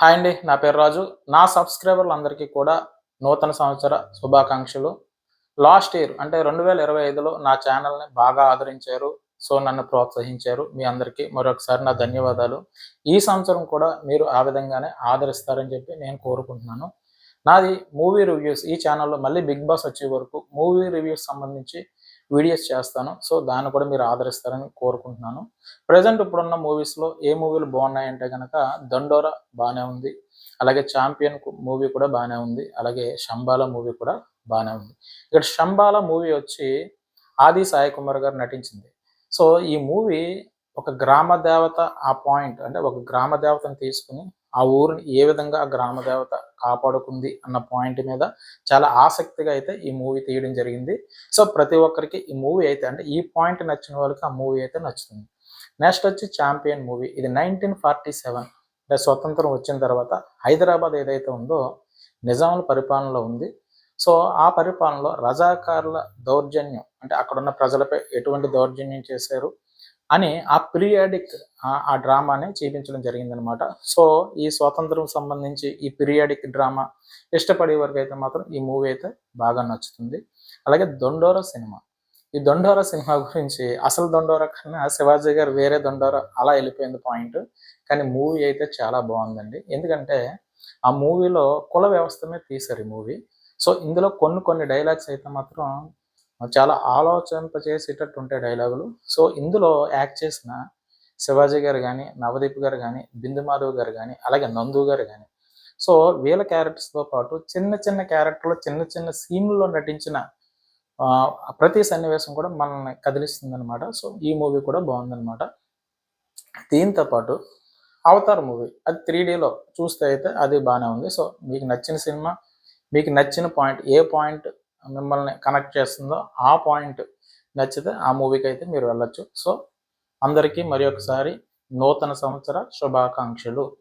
Hi అండి నా పేరు రాజు. నా సబ్స్క్రైబర్లు అందరికీ కూడా నూతన సంవత్సర శుభాకాంక్షలు. లాస్ట్ ఇయర్ అంటే రెండు వేల ఇరవై ఐదులో నా ఛానల్ని బాగా ఆదరించారు. సో నన్ను ప్రోత్సహించారు. మీ అందరికీ మరొకసారి నా ధన్యవాదాలు. ఈ సంవత్సరం కూడా మీరు ఆ విధంగానే ఆదరిస్తారని చెప్పి నేను కోరుకుంటున్నాను. నాది మూవీ రివ్యూస్. ఈ ఛానల్లో మళ్ళీ బిగ్ బాస్ వచ్చే వరకు మూవీ రివ్యూస్ సంబంధించి వీడియోస్ చేస్తాను. సో దాన్ని కూడా మీరు ఆదరిస్తారని కోరుకుంటున్నాను. ప్రజెంట్ ఇప్పుడున్న మూవీస్లో ఏ మూవీలు బాగున్నాయంటే కనుక దండోరా బాగానే ఉంది. అలాగే ఛాంపియన్ మూవీ కూడా బాగానే ఉంది. అలాగే శంబాల మూవీ కూడా బాగానే ఉంది. ఇక్కడ శంబాల మూవీ వచ్చి ఆది సాయి కుమార్ గారు నటించింది. సో ఈ మూవీ ఒక గ్రామ దేవత ఆ పాయింట్ అంటే ఒక గ్రామ దేవతను తీసుకుని ఆ ఊరిని ఏ విధంగా ఆ గ్రామ దేవత కాపాడుకుంది అన్న పాయింట్ మీద చాలా ఆసక్తిగా అయితే ఈ మూవీ తీయడం జరిగింది. సో ప్రతి ఒక్కరికి ఈ మూవీ అయితే అంటే ఈ పాయింట్ నచ్చిన వాళ్ళకి ఆ మూవీ అయితే నచ్చుతుంది. నెక్స్ట్ వచ్చి ఛాంపియన్ మూవీ ఇది నైన్టీన్ ఫార్టీ సెవెన్ అంటే స్వతంత్రం వచ్చిన తర్వాత హైదరాబాద్ ఏదైతే ఉందో నిజాముల పరిపాలనలో ఉంది. సో ఆ పరిపాలనలో రజాకారుల దౌర్జన్యం అంటే అక్కడున్న ప్రజలపై ఎటువంటి దౌర్జన్యం చేశారు? అని ఆ పీరియాడిక్ ఆ డ్రామాని చూపించడం జరిగిందనమాట సో ఈ స్వాతంత్రం సంబంధించి ఈ పీరియాడిక్ డ్రామా ఇష్టపడే వరకు అయితే మాత్రం ఈ మూవీ అయితే బాగా నచ్చుతుంది. అలాగే దొండోర సినిమా ఈ దొండోర సినిమా గురించి అసలు దొండోర కన్నా శివాజీ గారు వేరే దొండోర అలా వెళ్ళిపోయింది పాయింట్. కానీ మూవీ అయితే చాలా బాగుందండి. ఎందుకంటే ఆ మూవీలో కుల వ్యవస్థమే తీశారు ఈ మూవీ. సో ఇందులో కొన్ని కొన్ని డైలాగ్స్ అయితే మాత్రం చాలా ఆలోచింపచేసేటట్టు ఉంటాయి డైలాగులు. సో ఇందులో యాక్ట్ చేసిన శివాజీ గారు కానీ నవదీప్ గారు కానీ బిందు మాధవ్ గారు కానీ అలాగే నందు గారు కానీ సో వీళ్ళ క్యారెక్టర్స్తో పాటు చిన్న చిన్న క్యారెక్టర్లు చిన్న చిన్న సీన్లో నటించిన ప్రతి సన్నివేశం కూడా మనల్ని కదిలిస్తుంది అనమాట సో ఈ మూవీ కూడా బాగుందనమాట దీంతో పాటు అవతార్ మూవీ అది త్రీ డీలో చూస్తే అయితే అది బాగానే ఉంది. సో మీకు నచ్చిన సినిమా మీకు నచ్చిన పాయింట్ ఏ పాయింట్ మిమ్మల్ని కనెక్ట్ చేస్తుందో ఆ పాయింట్ నచ్చితే ఆ మూవీకి అయితే మీరు వెళ్ళొచ్చు. సో అందరికీ మరి ఒకసారి నూతన సంవత్సర శుభాకాంక్షలు.